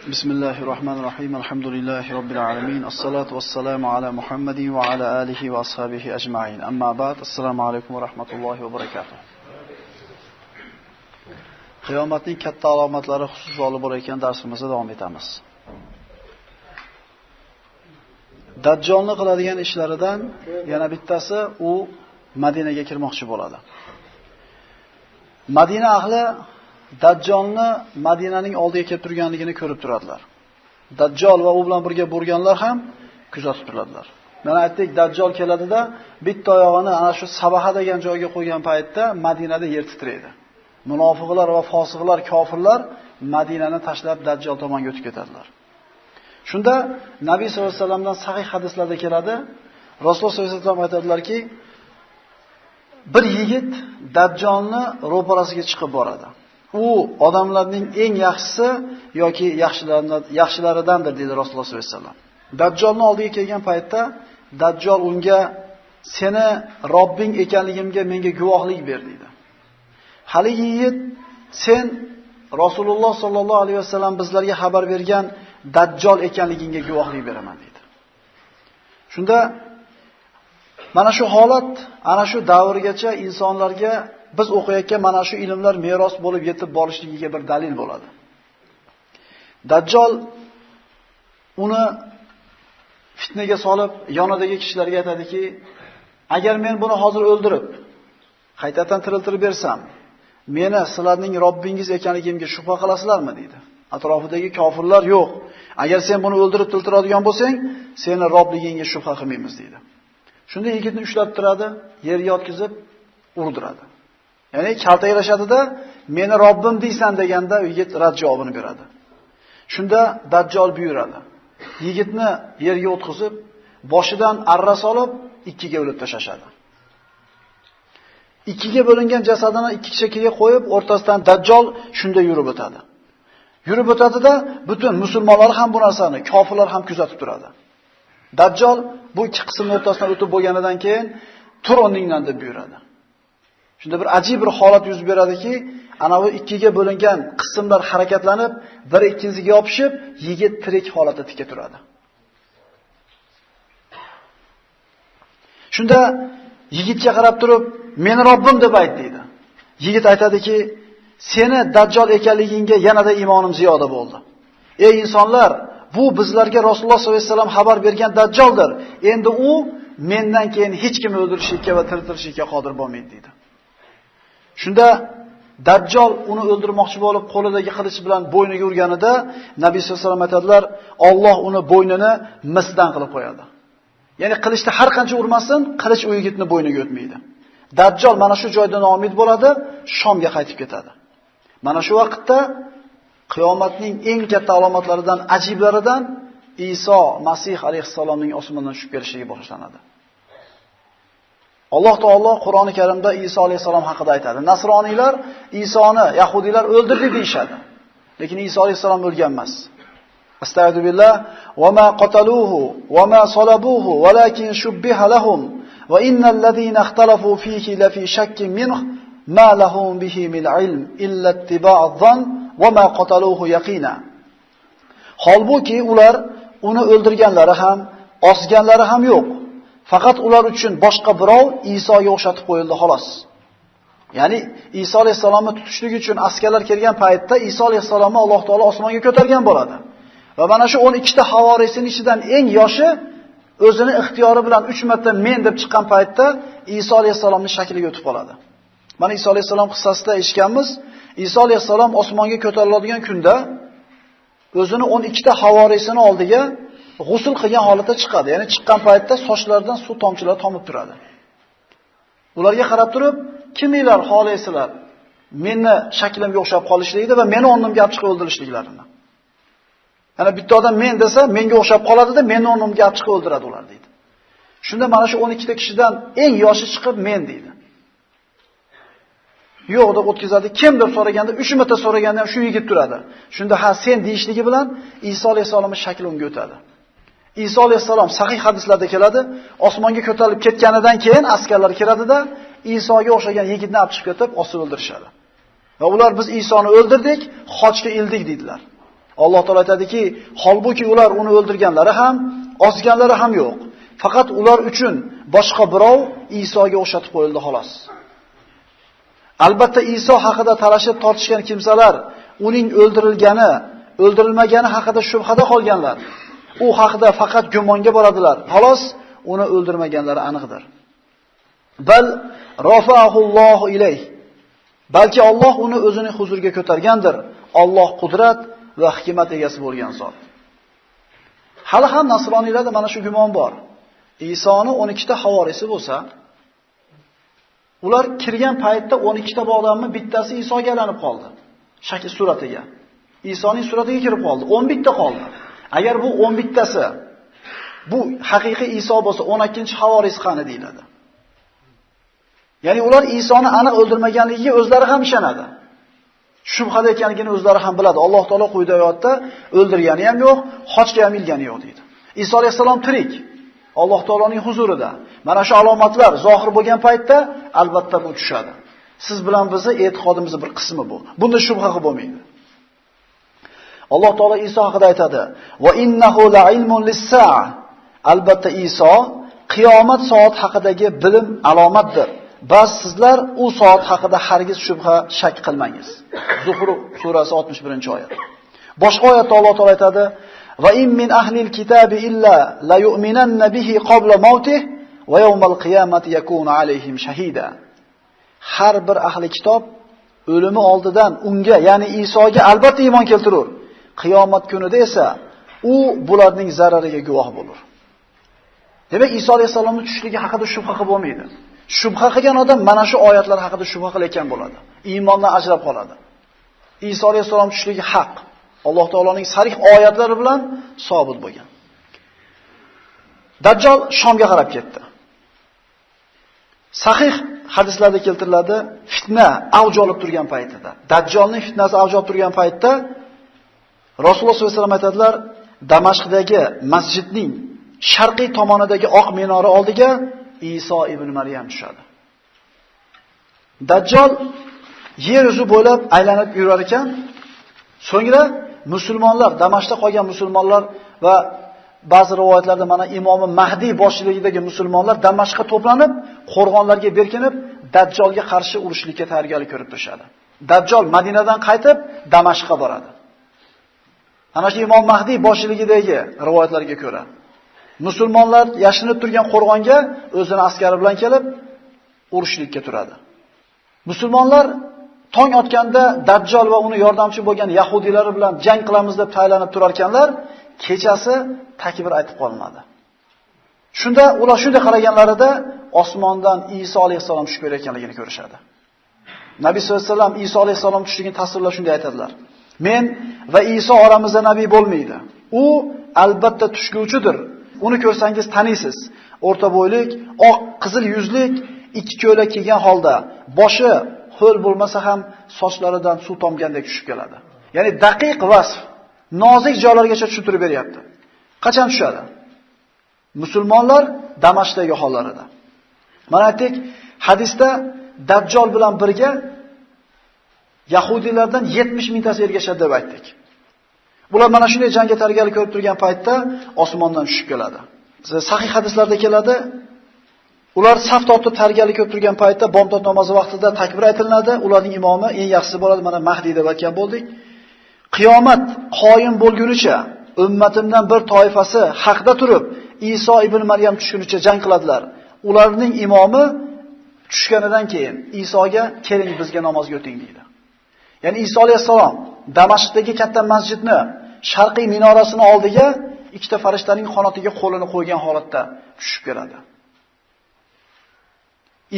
بسم الله الرحمن الرحيم الحمد لله رب العالمين الصلاة والسلام على محمد وعلى آله وأصحابه أجمعين أما بعد السلام عليكم ورحمة الله وبركاته qiyomatning katta alomatlari xususida olib borayotgan darsimizda davom etamiz. Dajjolni qiladigan ishlaridan yana bittasi u Madinaga kirmoqchi bo'ladi. Madina ahli Dajjolni Madinaning oldiga kelib turganligini ko'rib turadilar. Dajjol va u bilan birga bo'lganlar ham kuzatib turadilar. Mana aytdik, Dajjol keladida bitta oyog'ini ana shu Sabaha degan joyga qo'ygan paytda Madinada yer titraydi. Munofiqlar va fosiqlar, kofirlar Madinani tashlab Dajjol tomonga o'tib ketadilar. Shunda Nabiy sollallohu alayhi vasallamdan sahih hadislarda keladi. Rasululloh sollallohu alayhi vasallam aytadilarki, bir yigit Dajjolni ro'parasiga chiqib boradi. U odamlarning eng yaxshisi yoki yaxshilaridandir dedi Rasululloh sollallohu alayhi vasallam. Dajjolning oldiga kelgan paytda Dajjol unga seni Robbing ekanligimga menga guvohlik ber dedi. Haligi yigit sen Rasululloh sollallohu alayhi vasallam bizlarga xabar bergan Dajjol ekanligingga guvohlik beraman dedi. Shunda mana shu holat ana shu davrgacha insonlarga biz o'qiyotgan mana shu ilmlar meros bo'lib yetib borishligiga bir dalil bo'ladi. Dajjal uni fitnaga solib yonidagi kishilarga aytadiki, agar men buni hozir o'ldirib, qaytadan tiriltirib bersam, meni sizlarning Robbingiz ekanligimga shubha qilasizlarmi dedi. Atrofidagi kofirlar yo'q. Agar sen buni o'ldirib tiltiradigan bo'lsang, seni Robligingga shubha qilmaymiz dedi. Shunda yigitni ushlab turadi, yerga yotkizib urdiradi. Ya'ni kaltaklashadida, meni Robbim deysan deganda yigit rad javobini beradi. Shunda Dajjal buyuradi. Yigitni yerga o'tkazib, boshidan arra solib, ikkiga bo'lib tashashadi. Ikkiga bo'lingan jasadini ikki chekkaga qo'yib, o'rtasidan Dajjal shunda yurib o'tadi. Yurib o'tadida butun musulmonlar ham bu narsani, kofirlar ham kuzatib turadi. Dajjal bu ikki qismning o'rtasidan o'tib bo'lganidan keyin tur o'rningdan deb buyuradi. Shunda bir ajib bir holat yuz beradiki, ana bu ikkiga bo'lingan qismlar harakatlanib, bir ikkinchisiga yopishib, yigit tirik holatda tika turadi. Shunda yigitga qarab turib, "Meni Robbim" deb ayt deydi. Yigit aytadiki, "Seni Dajjol ekanligingga yanada iymonim ziyoda bo'ldi." Ey insonlar, bu bizlarga Rasululloh sollallohu alayhi vasallam xabar bergan Dajjaldir. Endi u mendan keyin hech kim o'ldirishga va tiriltirishga qodir bo'lmaydi dedi. Shunda Dajjol uni o'ldirmoqchi bo'lib qo'lidagi qilich bilan bo'yniga urganida Nabiy sollallohu alayhi vasallam aytadilar, Alloh uni bo'ynini misdan qilib qo'yadi. Ya'ni qilichni har qancha urmasin, qilich u yigitni bo'yniga o'tmaydi. Dajjol mana shu joyda nomid bo'ladi, Shomga qaytib ketadi. Mana shu vaqtda qiyomatning eng katta alomatlaridan, ajiblaridan Iso Masih alayhisalomning osmondan tushib kelishligi boshlanadi. Alloh taolo Qur'oni Karimda Iso alayhisalom haqida aytadi. Nasroniylar Isoni yahudiylar o'ldirdi deyshadi. Lekin Iso alayhisalom o'lgan emas. Astagfiru billah va ma qataluhu va ma salabuhu walakin shubbiha lahum va innal ladina ixtalafu fihi la fi shakkin minhu ma lahum bihi min ilm illa ittiba'adh dhann va ma qataluhu yaqina. Holbuki ular uni o'ldirganlari ham, osganlari ham yo'q. Faqat ular uchun boshqa birov Isoga o'xshatib qo'yildi xolos. Ya'ni Iso alayhisalomni tutishlik uchun askarlar kelgan paytda Iso alayhisalomni Alloh taolo osmonga ko'targan bo'ladi. Va mana shu 12 ta havorisining ichidan eng yoshi o'zini ixtiyori bilan 3 marta men deb chiqqan paytda Iso alayhisalomning shakliga o'tib qoladi. Mana Iso alayhisalom qissasida eshitganmiz, Iso alayhisalom osmonga ko'tariladigan kunda o'zini 12 ta havoriysining oldiga g'usl qilgan holatda chiqadi. Ya'ni chiqqan paytda sochlaridan suv tomchilari tomib turadi. Ularga qarab turib, kiminglar xohlaysizlar Meni shaklimga o'xshab qolishlikni va meni o'rnimga olib chiqib o'ldirishliklarini. Yana bitta odam men desa, menga o'xshab qoladida, meni o'rnimga olib chiqib o'ldiradi ular deydi. Shunda mana shu 12 ta kishidan eng yoshi chiqib men deydi. Yo'q deb o'tkazadi. Kim deb so'raganda, 3 marta so'raganda ham shu yigit turadi. Shunda ha sen deyishligi bilan Iso alayhisolamning shakli unga o'tadi. Iso alayhisalom sahih hadislarda keladi, osmonga ko'tarilib ketganidan keyin askarlar kiradida Isoga o'xshagan yigitni olib chiqib ketib, osib o'ldirishadi. Va ular biz Isoni o'ldirdik, xochga ildik dedilar. Alloh taolay aytadiki, holbuki ular uni o'ldirganlari ham, osganlari ham yo'q. Faqat ular uchun boshqa birov Isoga o'xshatib qo'yildi xolos. Albatta Iso haqida talashib tortishgan kimsalar uning o'ldirilgani, o'ldirilmagani haqida shubhada qolganlar. U haqida faqat gumonga boradilar. Xolos uni o'ldirmaganlari aniqdir. Bal rafa'ahullohu ilayh. Balki Alloh uni o'zining huzuriga ko'targandir. Alloh qudrat va hikmat egasi bo'lgan zot. Hali ham nasroniylarda mana shu gumon bor. Isoni 12 ta havorisi bo'lsa, ular kirgan paytda 12 ta odamni bittasi Isoga aylanib qoldi. Shakl suratiga. Isoning suratiga kirib qoldi. 11 ta qoldi. Agar bu 11 tasi bu haqiqiy Iso bo'lsa, 12-chi havoris qani deyiladi. Ya'ni ular Isoni aniq o'ldirmaganligiga o'zlari ham ishonadi. Shubhada ekanligini o'zlari ham biladi. Alloh taolo quyida oyatda o'ldirgani ham yo'q, xochga ham ilgani yo'q deydi. Iso alayhisalom tirik. Alloh taoloning huzurida. Mana shu alomatlar zohir bo'lgan paytda albatta bu tushadi. Siz bilan bizni e'tiqodimizning bir qismi bu. Bunda shubha bo'lmaydi. Alloh taolo Iso haqida aytadi: "Va innahu la'ilmun lis-sa'a." Albatta Iso qiyomat soat haqidagi bilim alomatdir. Bas sizlar u soat haqida hargiz shubha shak qilmangiz. Zuhruf surasi 61-oyat. Boshqa oyatda Alloh taolo aytadi: "Va in min ahlil kitabi illa la yu'minanna bihi qabla mawtih va yawmal qiyamati yakunu alayhim shahida." Har bir ahli kitob o'limi oldidan unga, ya'ni Isoga albatta iymon keltirur. Qiyomat kunida esa u bularning zarariga guvoh bo'lur. Demak, Iso alayhisolamning tushishligi haqida shubha qilib bo'lmaydi. Shubha qilgan odam mana shu oyatlar haqida shubha qilayotgan bo'ladi. Iymondan ajrab qoladi. Iso alayhisolam tushishligi haq. Alloh taoloning sarih oyatlari bilan sobit bo'lgan. Dajjal Shomga qarab ketdi. Sahih hadislarda keltiriladi, fitna avj olib turgan paytida, Dajjalning fitnasi avj olib turgan paytda Rasululloh sollallohu alayhi vasallam aytadilar, Damashqdagi masjidning sharqiy tomonidagi oq minora oldiga Iso ibn Maryam tushadi. Dajjal yer yuzi bo'ylab aylanib yurar ekan, so'ngra musulmonlar, Damashqda qolgan musulmonlar va ba'zi rivoyatlarda mana imomi Mahdi boshchiligidagi musulmonlar Damashqqa to'planib, qo'rg'onlarga berkinib, Dajjolga qarshi urushlikka tayyorgarlik ko'rib turishadi. Dajjal Madinadan qaytib Damashqqa boradi. Ana shu imom Mahdi boshchiligidagi rivoyatlarga ko'ra musulmonlar yashinib turgan qo'rg'onga o'zini askari bilan kelib urushlikka turadi. Musulmonlar tong otganda Dajjal va uni yordamchi bo'lgan yahudiylar bilan jang qilamiz deb tayyorlanib turar ekanlar, kechasi takbir aytib qolmadi. Shunda ular shunday qaraganlarida osmondan Iso alayhisalom tushib kelayotganligini ko'rishadi. Nabiy sollallohu alayhi vasallam Iso alayhisalom tushligini tasvirlab shunday aytadilar. Men va Iso oramizda nabiy bo'lmaydi. U albatta tushguvchidir. Uni ko'rsangiz taniysiz. O'rta bo'ylik, oq, qizil yuzlik, ikki ko'la kiygan holda, boshi ho'l bo'lmasa ham sochlaridan suv tomgandek tushib keladi. Ya'ni daqiq vasf, nozik joylargacha tushuntirib beryapti. Qachon tushadi? Musulmonlar Damashqdagi hollarida. Mana aytdik, hadisda Dajjal bilan birga Yahudiylardan 70 mingtasi ergashadi deb aytdik. Bular mana shunday jangga tayyorgarlik ko'rib turgan paytda osmondan tushib keladi. Sahih hadislarda keladi, Ular saf tortib tayyorgarlik ko'rib turgan paytda bomdod namozi vaqtida takbir aytilinadi. Ularning imomi eng yaxshisi bo'ladi, mana Mahdi deb aytgan bo'ldik. Qiyomat qoyim bo'lgunicha ummatimdan bir toifasi haqda turib, Iso ibn Maryam tushgunicha jang qiladilar. Ularning imomi tushganidan keyin Isoga keling bizga namozga o'ting deydi. Ya'ni Iso alayhisalom Damashqdagi katta masjidni sharqiy minorasini oldiga ikkita farishtaning qanotiga qo'lini qo'ygan holatda tushib keladi.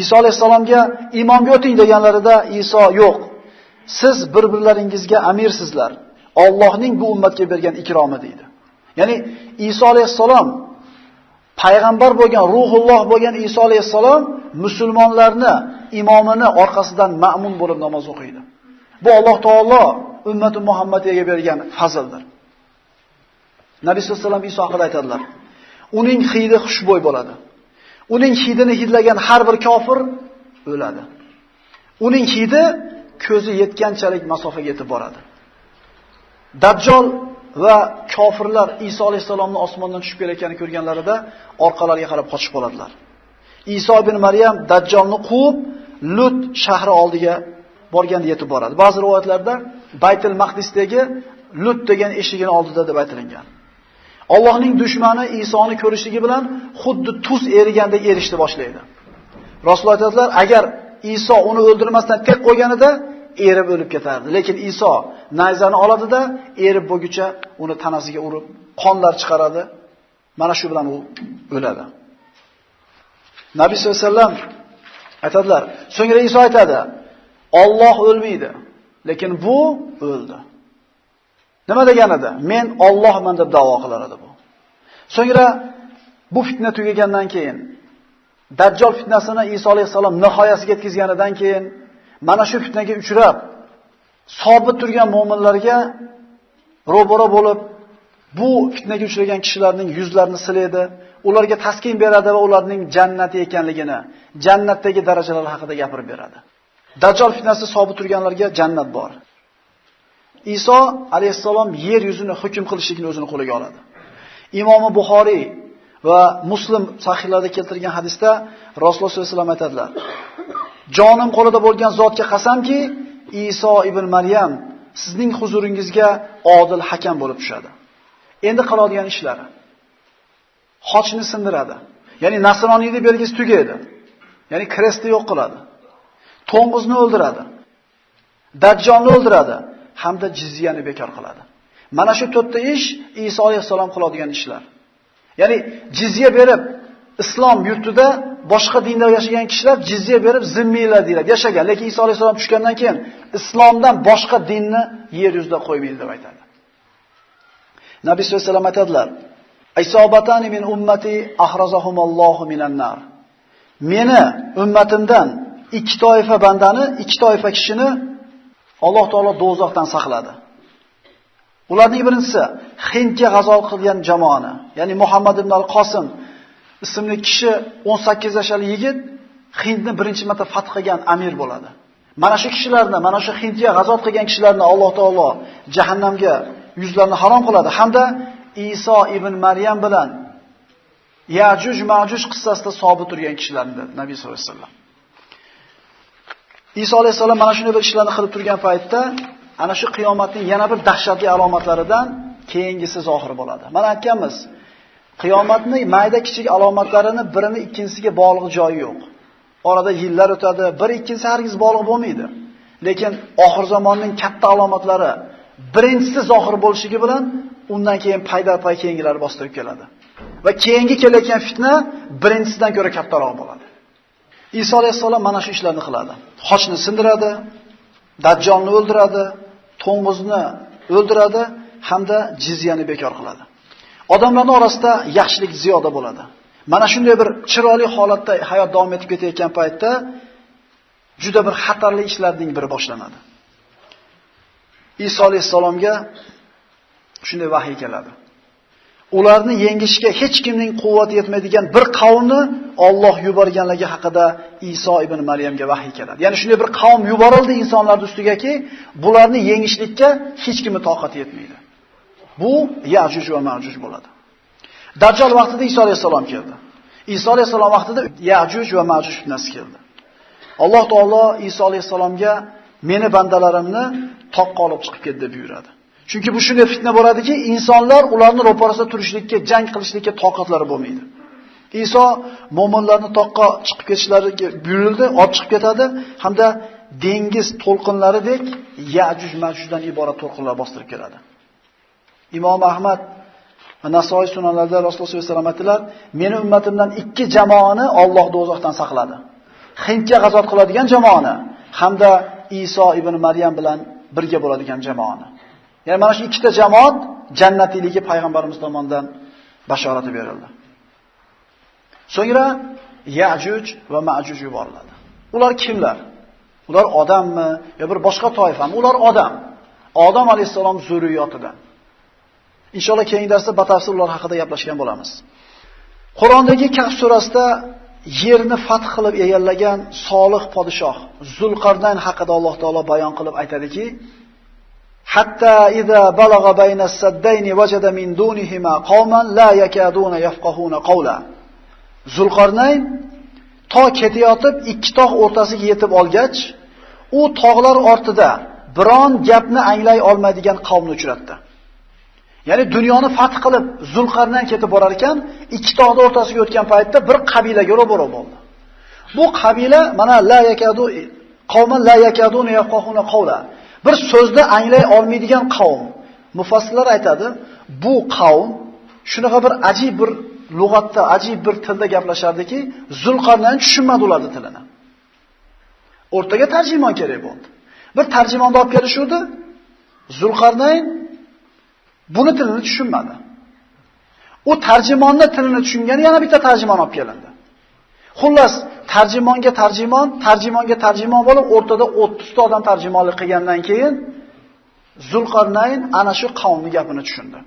Iso alayhisalomga imomga o'ting deganlarida Iso yo'q. Siz bir-birlaringizga amirsizlar. Allohning bu ummatga bergan ikromi deydi. Ya'ni Iso alayhisalom payg'ambar bo'lgan, ruhulloh bo'lgan Iso alayhisalom musulmonlarni imomini orqasidan ma'mun bo'lib namoz o'qiydi. Bu Alloh taolo ummati Muhammadiyaga bergan fazildir. Nabiy sollallohu alayhi vasallam Iso haqida aytadilar. Uning hidi xushbo'y bo'ladi. Uning hidini hidlagan har bir kofir o'ladi. Uning hidi ko'zi yetganchalik masofaga yetib boradi. Dajjal va kofirlar Iso alayhisalomni osmondan tushib kelayotganini ko'rganlarida orqalariga qarab qochib qoladilar. Iso ibn Maryam Dajjalni quvib, Lut shahri oldiga borganda yetib boradi. Ba'zi rivoyatlarda Baytul Maqdisdagi Lut degan eshigini oldida deb aytilgan. Allohning dushmani Isoni ko'rishligi bilan xuddi tuz erigandek erishdi boshlaydi. Rasululloh aytadilar, agar Iso uni o'ldirmasdan tek qo'yganida erib o'lib ketardi. Lekin Iso nayzani oladida erib bo'lguncha uni tanasiga urib, qonlar chiqaradi. Mana shu bilan u o'ladi. Nabiy sollallohu alayhi vasallam aytadilar. So'ngra Iso aytadi: "Alloh o'lmaydi, lekin bu o'ldi." Nima deganida? Men Allohman deb da'vo qilar edi bu. So'ngra bu fitna tugagandan keyin Dajjal fitnasini Iso alayhisalom nihoyasiga yetkazganidan keyin mana shu fitnaga uchrab sobit turgan mu'minlarga ro'baro bo'lib bu fitnaga uchragan kishilarning yuzlarini silaydi, ularga taskin beradi va ularning jannati ekanligini, jannatdagi darajalar haqida gapirib beradi. Dajjal fitnasi sobit turganlarga jannat bor. Iso alayhissalom yer yuzini hukm qilishlikni o'zini qo'liga oladi. Imomi Buxoriy va Muslim sahihlarida keltirgan hadisda Rasululloh sollallohu alayhi vasallam aytadilar: "Jonim qo'lida bo'lgan zotga qasamki, Iso ibn Maryam sizning huzuringizga odil hakam bo'lib tushadi. Endi qiladigan ishlari xochni sindiradi. Ya'ni nasroniylik belgisi tugaydi. Ya'ni krestni yo'q qiladi. To'ng'izni o'ldiradi. Dajjolni o'ldiradi hamda jizyani bekor qiladi. Mana shu to'rtta ish Iso alayhisalom qiladigan ishlar. Ya'ni jizya berib islom yurtida boshqa dinda yashagan kishilar jizya berib zimmiylar deyiladi, yashagan. Lekin Iso alayhisalom tushgandan keyin islomdan boshqa dinni yer yuzida qo'ymaydi deb aytadi. Nabiy sollallohu alayhi vasallam aytadilar: "Isobatani min ummati ahrazahumullohu minan nar." Meni ummatimdan ikki toifa bandani, ikki toifa kishini Alloh taolo do'zaxdan saqladi. Ularning birinchisi Hindga g'azol qilgan jamoani, ya'ni Muhammad ibn al-Qosim ismli kishi 18 yoshli yigit Hindni birinchi marta fath qilgan amir bo'ladi. Mana shu kishilarni, mana shu Hindga g'azot qilgan kishilarni Alloh taolo jahannamga yuzlarini harom qiladi hamda Iso ibn Maryam bilan Yajuj Majuj qissasida sobit turgan kishilarni Nabiy sollallohu alayhi vasallam. Iso alayhisalom mana shunday bir ishlarni qilib turgan paytda ana shu qiyomatning yana bir dahshatli alomatlaridan keyingisi zohir bo'ladi. Mana aytganmiz, qiyomatning mayda-kichik alomatlarini birini ikkinchisiga bog'liq joyi yo'q. Orada yillar o'tadi, bir ikkinchisi hargiz bog'liq bo'lmaydi. Lekin oxir zamonning katta alomatlari birinchisi zohir bo'lishligi bilan undan keyin payda-pay keyingilari bostirib keladi. Va keyingi kelayotgan fitna birinchisidan ko'ra kattaroq bo'ladi. Iso alayhissalom mana shu ishlarni qiladi. Xochni sindiradi, Dajjolni o'ldiradi, to'ng'izni o'ldiradi hamda jizyani bekor qiladi. Odamlarning orasida yaxshilik ziyoda bo'ladi. Mana shunday bir chiroyli holatda hayot davom etib ketayotgan paytda juda bir xatarli ishlarning biri boshlanadi. Iso alayhissalomga shunday vahiy keladi. Ularni yengishga hech kimning quvvati yetmaydigan bir qavmni Alloh yuborganligi haqida Iso ibn Maryamga vahiy keladi. Ya'ni shunday bir qavm yuborildi insonlar ustigaki, bularni yengishlikka hech kimni toqati yetmaydi. Bu Yajuj va Majuj bo'ladi. Dajjal vaqtida Iso alayhisalom keldi. Iso alayhisalom vaqtida Yajuj va Majuj fitnasi keldi. Alloh taolo Iso alayhisalomga meni bandalarimni toqqa olib chiqib ket deb buyuradi. Chunki bu shunday fitna bo'ladiki, insonlar ularni ro'parasida turishlikka, jang qilishlikka toqatlari bo'lmaydi. Iso mo'minlarni toqqa chiqib ketishlariga buyurildi, olib chiqib ketadi hamda dengiz to'lqinlaridek Yajuj Majujdan iborat to'lqinlar bostirib keladi. Imom Ahmad va Nasoiy sunanlarida Rasululloh sollallohu alayhi vasallam aytdilar, meni ummatimdan ikki jamoani Alloh do'zaxdan saqladi. Hindga g'azot qiladigan jamoani hamda Iso ibn Maryam bilan birga bo'ladigan jamoani. Ya'ni mana shu ikkita jamoat jannatiyligi payg'ambarimiz tomonidan bashorati berildi. So'ngra Yajuj va Majuj yuboriladi. Ular kimlar? Ular odammi yo bir boshqa toifami? Ular odam. Odam alayhisalom zurriyotidan. Inshaalloh keyingi darsda batafsil ular haqida gaplashgan bo'lamiz. Qur'ondagi Kahf surasida yerni fath qilib egallagan solih podshoh Zulqarnayn haqida Alloh taolo bayon qilib aytadiki, hatta idza balagha bayna as-saddayn wajada min dunihima qauman la yakaduna yafqahuna qawla. Zulqarnayn to ketayotib ikki tog' o'rtasiga yetib olgach, u tog'lar ortida biron gapni anglay olmaydigan qavmni uchratdi. Ya'ni dunyoni fath qilib Zulqarnayn ketib borar ekan, ikki tog'ni o'rtasiga o'tgan paytda bir qabilaga ro'baro bo'ldi. Bu qabila mana la yakadu qavman la yakaduna yafqahuna qawla. Bir so'zni anglay olmaydigan qavm. Mufassirlar aytadi, bu qavm shunaqa bir ajib bir lug'atda, ajib bir tilda gaplashardiki, Zulqarnayn tushunmadi ularning tilini. O'rtaga tarjimon kerak bo'ldi. Bir tarjimonni olib kelishuvdi. Zulqarnayn buni tilini tushunmadi. U tarjimonni tilini tushungani yana bitta tarjimon olib kelindi. Xullas, tarjimonga tarjimon, tarjimonga tarjimon bo'lib, o'rtada 30 ta odam tarjimonlik qilgandan keyin Zulqarnayn ana shu qavmning gapini tushundi.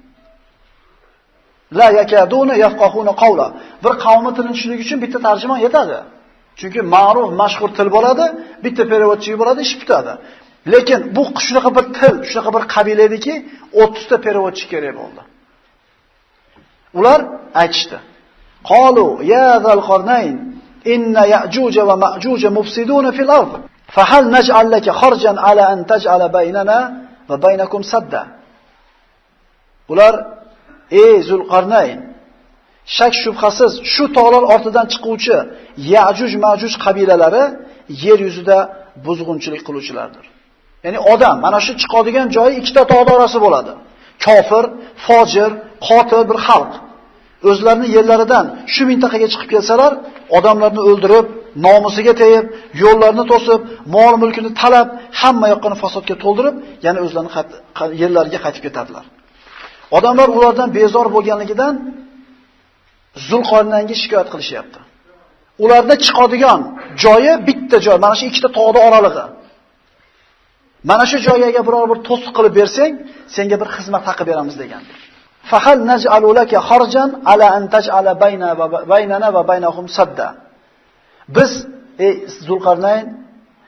La yakaduna yafqahuna qawla. Bir qavmi tilini tushunish uchun bitta tarjimon yetadi. Chunki ma'ruf, mashhur til bo'ladi, bitta perevodchi bo'ladi, ish bitadi. Lekin bu shunaqa bir til, shunaqa bir qabila ediki, 30 ta perevodchi kerak bo'ldi. Ular aytishdi. Qalu ya zal qarnayn inna ya'juj va ma'juj mufsiduna fil ard. Fa hal naj'al laka kharjan ala an taj'ala baynana va baynakum sadda. Ular ey Zulqarnayn shak shubhasiz shu tog'lar ortidan chiquvchi Ya'juj Ma'juj qabilalari yer yuzida buzg'unchilik qiluvchilardir. Ya'ni odam mana shu chiqadigan joyi ikkita tog' orasi bo'ladi. Kofir, fojir, qotil bir xalq. O'zlarini yerlaridan shu mintaqaga chiqib kelsalar, odamlarni o'ldirib, nomusiga tegib, yo'llarni to'sib, mol mulkini talab, hamma yoqni fasodga to'ldirib, yana o'zlarini yerlariga qaytib ketadilar. Odamlar ulardan bezor bo'lganligidan Zulqarnaynga shikoyat qilishyapti. Ularda chiqadigan joyi bitta joy, mana shu ikkita tog'ning oralig'i. Mana shu joyga biror bir to'siq qilib bersang, senga bir xizmat haqi beramiz degan. Fahal naj'alu laka kharjan ala an taj'ala bayna va baynana va baynahum sadda. Biz ey Zulqarnayn,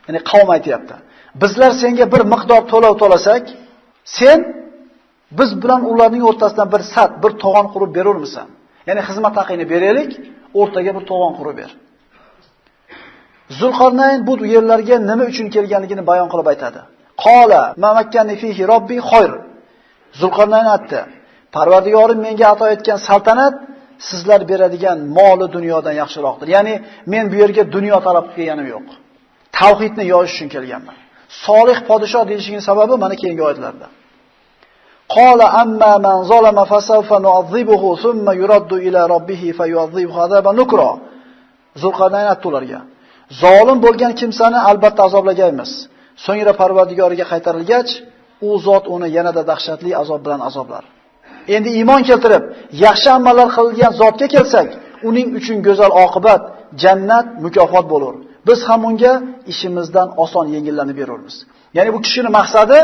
ya'ni qavm aytayapti. Bizlar senga bir miqdor to'lov to'lasak, sen biz bilan ularning o'rtasidan bir sat, bir to'g'on qurib berurmisan? Ya'ni xizmat haqini beraylik, o'rtaga bir to'g'on qurib ber. Zulqarnayn bu yerlarga nima uchun kelganligini bayon qilib aytadi. Qola mamakkani fihi robbi xoyr. Zulqarnayn aytdi: Parvardigorim menga ato etgan saltanat sizlar beradigan moli dunyodan yaxshiroqdir. Ya'ni men bu yerga dunyo talab qilganim yo'q. Tavhidni yoyish uchun kelganman. Solih podshoh deyishining sababi mana keyingi oyatlarda. Qala amma man zalama fasawfa nu'adhibuhu thumma yuraddu ila rabbih fayu'adhibu azaban nukra. Zulqarnayn aytdi. Zolim bo'lgan kimsani albatta azoblaymiz. So'ngra Parvardigoriga qaytarilgach, u zot uni yanada dahshatli azob bilan azoblar. Endi iymon keltirib, yaxshi amallar qilgan zotga kelsak, uning uchun go'zal oqibat, jannat, mukofot bo'lar. Biz ham unga ishimizdan oson yengillanib beramiz. Ya'ni bu kishining maqsadi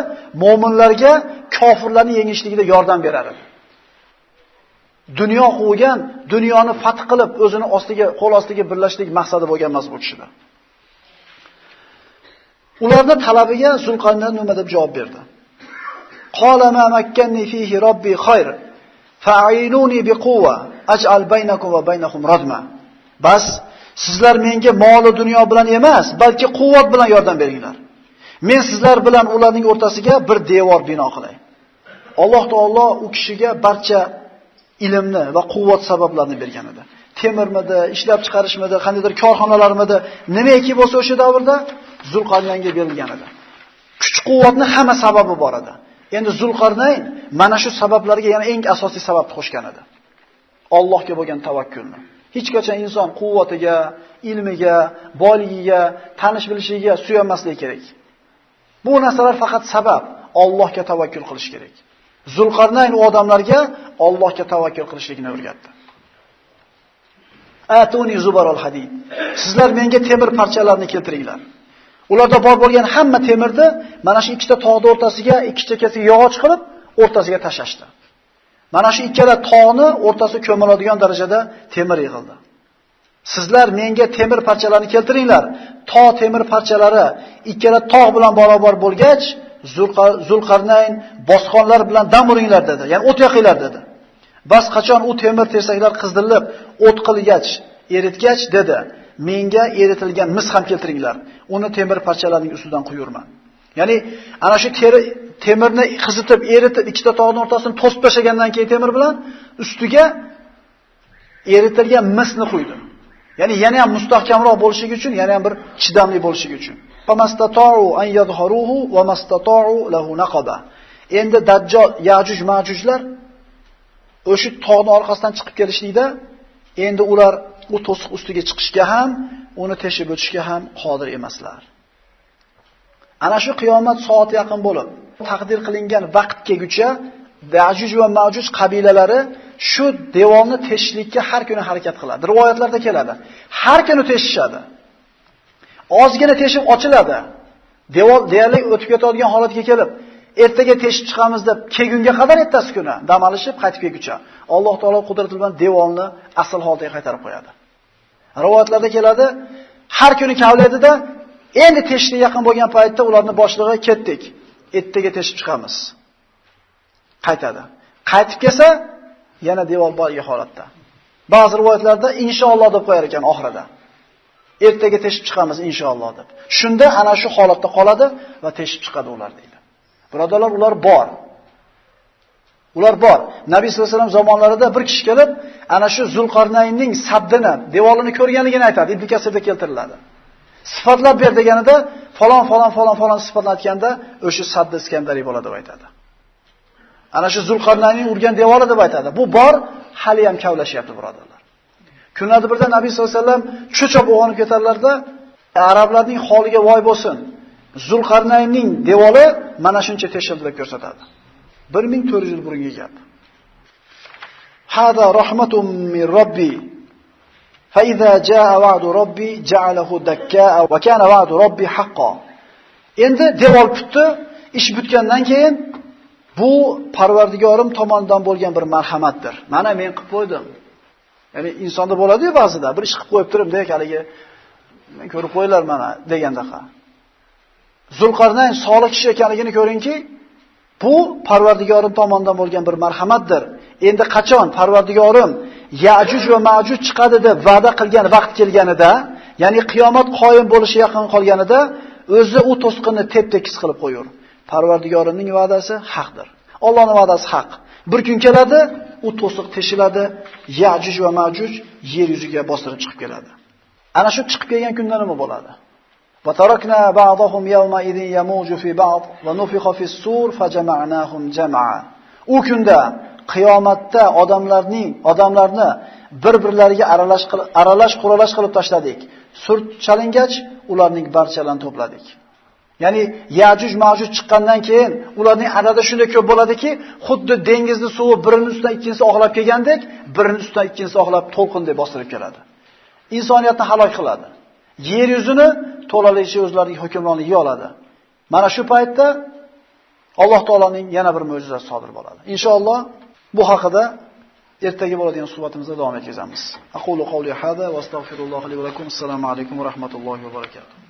mu'minlarga kofirlarni yengishligida yordam berar edi. Dunyo quvgan, dunyoni fath qilib, o'zini ostiga, qo'l ostiga birlashlik maqsadi bo'lgan emas bu kishida. Ularning talabiga Zulqarnayn nima deb javob berdi? Qala ma makkanni fihi robbi khayr. Fa'inuni biquwa aj'al baynakum va baynahum radma. Bas sizlar menga mol va dunyo bilan emas, balki quvvat bilan yordam beringlar. Men sizlar bilan ularning o'rtasiga bir devor bino qilay. Alloh taolo u kishiga barcha ilmni va quvvat sabablarini bergan edi. Temirmidi, ishlab chiqarishmidi, qandaydir korxonalarmidi, nimaki bo'lsa o'sha davrda Zulqarnaynga berilgan edi. Kuch-quvvatni hamma sababi bor edi. Endi Zulqarnayn mana shu sabablarga yana eng asosiy sababni qo'shgan edi. Allohga bo'lgan tavakkulni. Hech qachon inson quvvatiga, ilmiga, boyligiga, tanish bilishiga suyanmasligi kerak. Bu narsalar faqat sabab. Allohga tavakkul qilish kerak. Zulqarnayn u odamlarga Allohga tavakkul qilishlikni o'rgatdi. Atuni zubarul hadid. Sizlar menga temir parchalarini keltiringlar. Ularda bor bo'lgan hamma temirni mana shu ikkita tog'ning o'rtasiga ikki chekkasiga yog'och qilib, o'rtasiga tashashdi. Mana shu ikkala tog'ni o'rtasi ko'miladigan darajada temir yig'ildi. Sizlar menga temir parchalarini keltiringlar. To temir parchalari ikkala tog' bilan barobar bo'lgach, Zulqarnayn bosqonlar bilan dam uringlar dedi. Ya'ni o't yoqinglar dedi. Bas qachon u temir tersaklar qizdirilib, o't qilgach, eritgach dedi. Menga eritilgan mis ham keltiringlar. Uni temir parchalarining ustidan quyurman. Ya'ni ana shu teri temirni qizitib, eritib, ikkita tog'ning o'rtasini to'sib tashlagandan keyin temir bilan ustiga eritilgan misni quydi. Ya'ni yana ham mustahkamroq bo'lishi uchun, yana ham bir chidamli bo'lishi uchun. Famastata'u an yadhharuhu va mastata'u lahu naqaba. Endi Dajjal, Yajuj, Majujlar o'sha tog'ning orqasidan chiqib kelishlikda endi ular u to'siq ustiga chiqishga ham, uni teshib o'tishga ham qodir emaslar. Ana shu qiyomat soati yaqin bo'lib, taqdir qilingan vaqt kelguncha Yajuj va Majuj qabilalari shu devorni teshishlikka har kuni harakat qiladi. Rivoyatlarda keladi. Har kuni teshishadi. Ozgina teshib ochiladi. Devor deyarli o'tib ketadigan holatga kelib, ertaga teshib chiqamiz deb kelgunga qadar ertasi kuni dam olishib qaytib kelguncha Alloh taolo qudrati bilan devorni asl holatiga qaytarib qo'yadi. Rivoyatlarda keladi, har kuni kavlaydida endi teshishga yaqin bo'lgan paytda ularni boshlig'i ketdik. Ertaga teshib chiqamiz. Qaytadi. Qaytib kelsa, yana devor borgi holatda. Ba'zi rivoyatlarda inshaalloh deb qo'yar ekan oxirida. Ertaga teshib chiqamiz inshaalloh deb. Shunda ana shu holatda qoladi va teshib chiqadi ular deydi. Birodarlar, ular bor. Ular bor. Nabiy sollallohu alayhi vasallam zamonlarida bir kishi kelib, ana shu Zulqarnaynning saddini, devorini ko'rganligini aytadi. Ibn Kasirda keltiriladi. Sifatlab ber deganida falon falon falon falon sifatlatganda o'sha Sadd Iskandariy bo'ladi deb aytadi. Ana shu Zulqarnaynning urgan devori deb aytadi. Bu bor, hali ham kavlashyapti, birodarlar. Kunlarda birda Nabiy sollallohu alayhi vasallam cho'chib uyg'onib ketarlarda arablarning holiga voy bo'lsin. Zulqarnaynning devori mana shuncha teshildi deb ko'rsatadi. 1400 yil burungi gap. Hada rahmatum min robbi. Fa idza jaa va'du robbi ja'alahu dakka va kana va'du robbi haqqo. Endi devor putdi, ish bitgandan keyin bu Parvardigorim tomonidan bo'lgan bir marhamatdir. Mana men qilib qo'ydim. Ya'ni insonda bo'ladi-yu ba'zida bir ish qilib qo'yib turibdi, haligi men ko'rib qo'yinglar mana degandaqa. Zulqarnayn solih kishi ekanligini ko'ringki, bu Parvardigorim tomonidan bo'lgan bir marhamatdir. Endi qachon Parvardigorim Yajuj va Majuj chiqadi deb va'da qilgan vaqt kelganida, ya'ni qiyomat qoyim bo'lishi yaqin qolganida, o'zi u to'sqinni tep-tekis qilib qo'yur. Parvardigorimning va'dasi haqdir. Allohning va'dasi haq. Bir kun keladi, u to'siq teshiladi, Yajuj va Majuj yer yuziga bostirib chiqib keladi. Ana shu chiqib kelgan kunda nima bo'ladi? Va tarakna ba'dahum yawma idin yamuju fi ba'd va nufixa fi sur fajama'nahum jam'a. U kunda qiyomatda odamlarning odamlarni bir-birlariga aralash aralash quralash qilib tashladik. Sur chalingach, ularning barchalarini to'pladik. Ya'ni Yajuj Majuj chiqqandan keyin ularning adadi shunday ko'p bo'ladiki, xuddi dengizni suvi birining ustidan ikkinchisi oqlab kelgandek, birining ustidan ikkinchisi oqlab to'lqindek bostirib keladi. Insoniyatni halok qiladi. Yer yuzini to'laligicha o'zlarining hukmronligiga oladi. Mana shu paytda Alloh taolaning yana bir mo'jizasi sodir bo'ladi. Inshaalloh bu haqida ertaga bo'ladigan suhbatimizda davom etkazamiz. Aqulu qawli hada va astagfirulloh li va lakum. Assalomu alaykum va rahmatullohi va barakotuh.